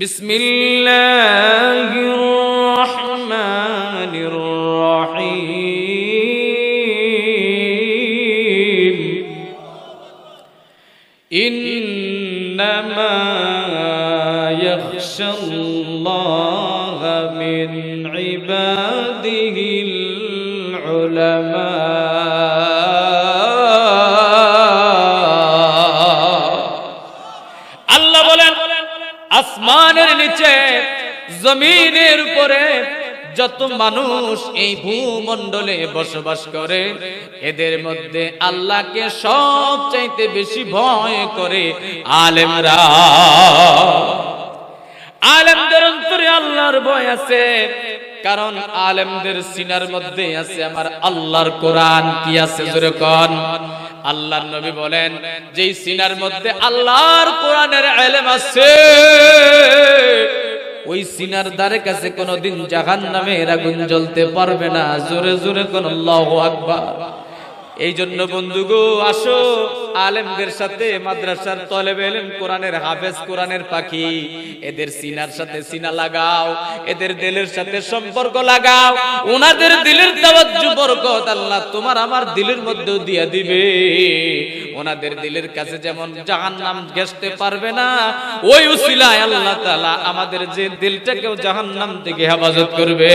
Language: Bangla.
بسم الله الرحمن الرحيم. إنما يخشى الله من عباده العلماء. আসমানের নিচে, জমিনের উপরে যত মানুষ এই ভূমণ্ডলে বসবাস করে, এদের মধ্যে আল্লাহকে সব চাইতে বেশি ভয় করে আলেমরা। আলেমদের অন্তরে আল্লাহর ভয় আছে, কারণ আলেমদের সিনার মধ্যে আছে আমার আল্লাহর কোরআন। কি আছে জোরে কন? আল্লাহর নবী বলেন, যেই সিনার মধ্যে আল্লাহর কোরআনের এলেম আছে, ওই সিনার দ্বারে কাছে কোনোদিন জাহান নামে আগুন জ্বলতে পারবে না। জোরে জোরে কোন আল্লাহু আকবার। এই জন্য বন্ধুগো, আসো, আলেমদের সাথে মাদ্রাসার তলেব এলেম কোরআনের হাফেজ, কোরআনের পাখি। এদের সিনার সাথে সিনা লাগাও, এদের দিলের সাথে সম্পর্ক লাগাও। ওনাদের দিলের তাওয়াজ্জু বরকত আল্লাহ তোমার আমার দিলের মধ্যেও দিয়া দিবে। ওনাদের দিলের কাছে যেমন জাহান্নাম ঘেসতে পারবে না, ওই উসিলায় আল্লাহ তাআলা আমাদের যে দিলটাকেও জাহান্নাম থেকে হেফাজত করবে।